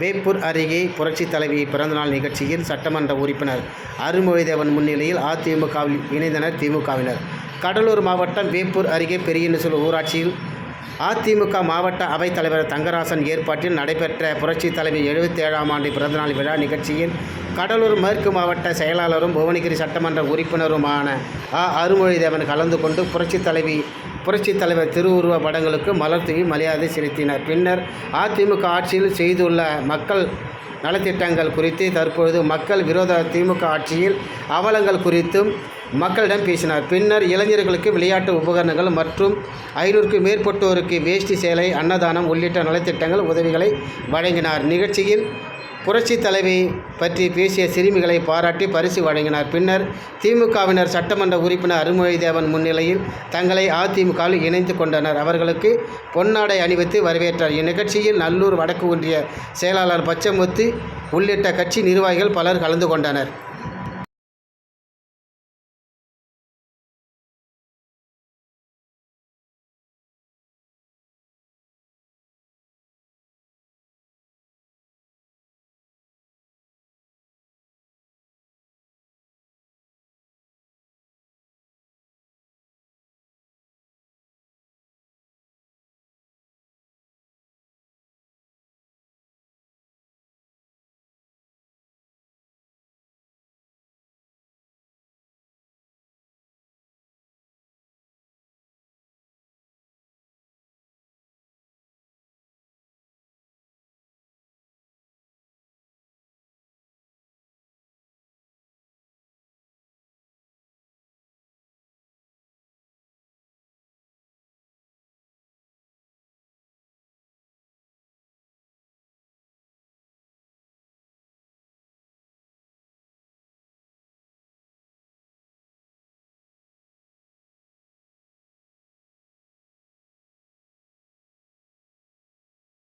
வேப்பூர் அருகே புரட்சித் தலைவி பிறந்தநாள் நிகழ்ச்சியில் சட்டமன்ற உறுப்பினர் அருள்மொழிதேவன் முன்னிலையில் அதிமுகவில் இணைந்தனர் திமுகவினர். கடலூர் மாவட்டம் வேப்பூர் அருகே பெரியநுசூர் ஊராட்சியில் அதிமுக மாவட்ட அவைத் தலைவர் தங்கராசன் ஏற்பாட்டில் நடைபெற்ற புரட்சித் தலைவி எழுபத்தி ஏழாம் ஆண்டு பிறந்தநாள் விழா நிகழ்ச்சியில் கடலூர் மேற்கு மாவட்ட செயலாளரும் புவனகிரி சட்டமன்ற உறுப்பினருமான அ. அருள்மொழிதேவன் கலந்து கொண்டு புரட்சித் தலைவி புரட்சித் தலைவர் திருவுருவ படங்களுக்கு மலர் தூவி மரியாதை செலுத்தினர். பின்னர் அதிமுக ஆட்சியில் செய்துள்ள மக்கள் நலத்திட்டங்கள் குறித்து தற்பொழுது மக்கள் விரோத திமுக ஆட்சியில் அவலங்கள் குறித்தும் மக்களிடம் பேசினார். பின்னர் இளைஞர்களுக்கு விளையாட்டு உபகரணங்கள் மற்றும் ஐநூறுக்கும் மேற்பட்டோருக்கு வேஷ்டி சேலை அன்னதானம் உள்ளிட்ட நலத்திட்டங்கள் உதவிகளை வழங்கினார். நிகழ்ச்சியில் புரட்சித் தலைவி பற்றி பேசிய சிறுமிகளை பாராட்டி பரிசு வழங்கினார். பின்னர் திமுகவினர் சட்டமன்ற உறுப்பினர் அருள்மொழிதேவன் முன்னிலையில் தங்களை அதிமுகவில் இணைந்து கொண்டனர். அவர்களுக்கு பொன்னாடை அணிவித்து வரவேற்றார். இந்நிகழ்ச்சியில் நல்லூர் வடக்கு ஒன்றிய செயலாளர் பச்சமுத்து உள்ளிட்ட கட்சி நிர்வாகிகள் பலர் கலந்து கொண்டனர்.